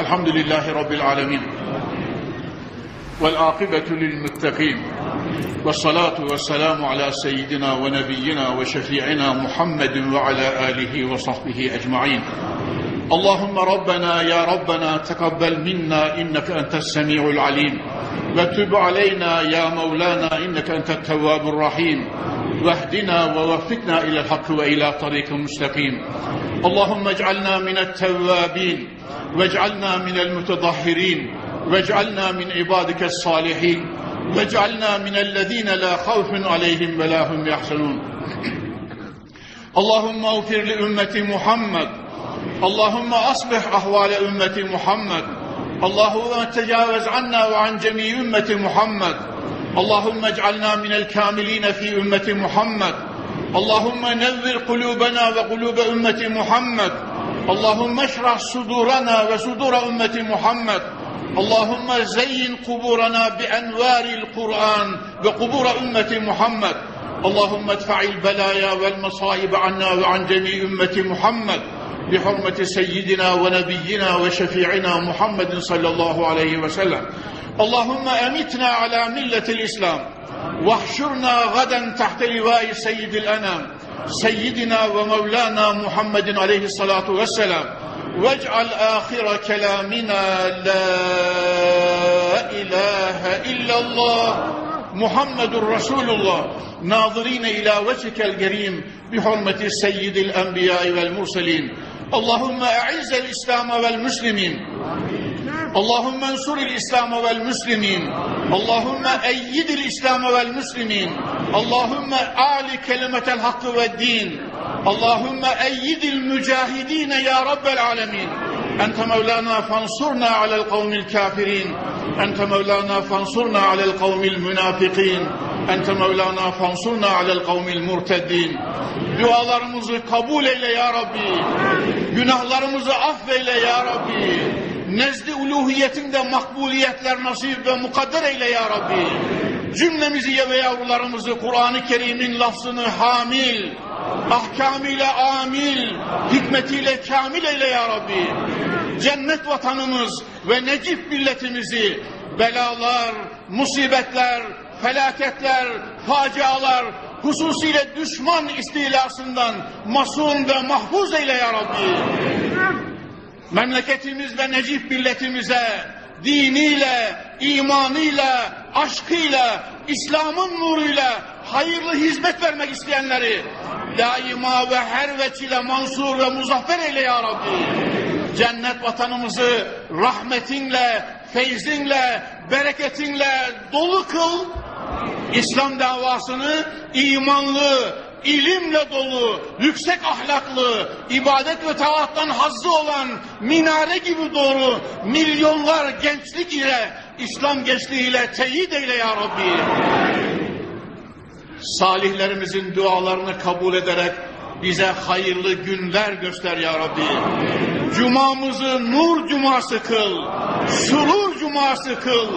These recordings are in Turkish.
الحمد لله رب العالمين والعاقبة للمتقين والصلاة والسلام على سيدنا ونبينا وشفيعنا محمد وعلى آله وصحبه أجمعين. اللهم ربنا يا ربنا تقبل منا إنك أنت السميع العليم. وتب علينا يا مولانا إنك أنت التواب الرحيم. واهدنا ووفقنا إلى الحق وإلى طريق مستقيم. اللهم اجعلنا من التوابين واجعلنا من المتطهرين واجعلنا من عبادك الصالحين واجعلنا من الذين لا خوف عليهم ولا هم يحزنون. اللهم اغفر لأمة محمد. اللهم أصلح أحوال أمة محمد. اللهم تجاوز عنا وعن جميع أمة محمد. اللهم اجعلنا من الكاملين في أمة محمد. اللهم نذر قلوبنا وقلوب أمة محمد. اللهم اشرح صدورنا وصدور أمة محمد. اللهم زين قبورنا بأنوار القرآن وقبور أمة محمد. اللهم ادفع البلايا والمصائب عنا وعن جميع أمة محمد. بحرمة سيدنا ونبينا وشفيعنا محمد صلى الله عليه وسلم. اللهم أمتنا على ملة الإسلام واحشرنا غدا تحت لواء سيد الأنام سيدنا ومولانا محمد عليه الصلاة والسلام واجعل آخر كلامنا لا إله إلا الله محمد رسول الله ناظرين إلى وجهك الكريم بحرمة سيد الأنبياء والمرسلين اللهم أعز الإسلام والمسلمين اللهم انصر الإسلام والمسلمين اللهم أيد الإسلام والمسلمين اللهم أعل كلمة الحق والدين اللهم أيد المجاهدين يا رب العالمين أنت مولانا فانصرنا على القوم الكافرين أنت مولانا فانصرنا على القوم المنافقين أنت مولانا فانصرنا على القوم المرتدين dualarımızı kabul eyle ya Rabbi günahlarımızı affeyle ya Rabbi nezdi uluhiyetinde makbuliyetler nasip ve mukadder eyle ya Rabbi cümlemizi ve yavrularımızı Kur'an-ı Kerim'in lafzını hamil ahkamıyla amil hikmetiyle kamil eyle ya Rabbi cennet vatanımız ve necip milletimizi belalar, musibetler, felaketler, facialar, hususiyle düşman istilasından masum ve mahfuz eyle ya Rabbi. Memleketimiz ve necip milletimize diniyle, imanıyla, aşkıyla, İslam'ın nuruyla hayırlı hizmet vermek isteyenleri daima ve her veçile mansur ve muzaffer eyle ya Rabbi. Cennet vatanımızı rahmetinle, feyzinle, bereketinle dolu kıl. İslam davasını imanlı, ilimle dolu, yüksek ahlaklı, ibadet ve taattan hazzı olan minare gibi doğru milyonlar gençlik ile, İslam gençliğiyle teyit eyle ya Rabbi. Salihlerimizin dualarını kabul ederek bize hayırlı günler göster ya Rabbi. Cumamızı nur cuması kıl, surur cuması kıl,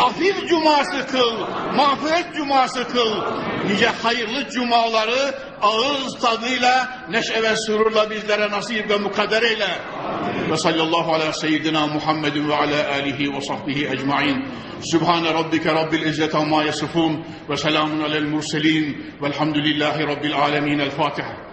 afif cuması kıl, mağfiret cuması kıl. Nice hayırlı cumaları ağız tadıyla, neşe ve sururla bizlere nasip ve mukadder eyle. Ve sallallahu ala seyyidina Muhammedin ve ala alihi ve sahbihi ecma'in. Sübhane rabbike rabbil izzeti amma yasifun ve selamun alel murselin velhamdülillahi rabbil alemin. El Fatiha.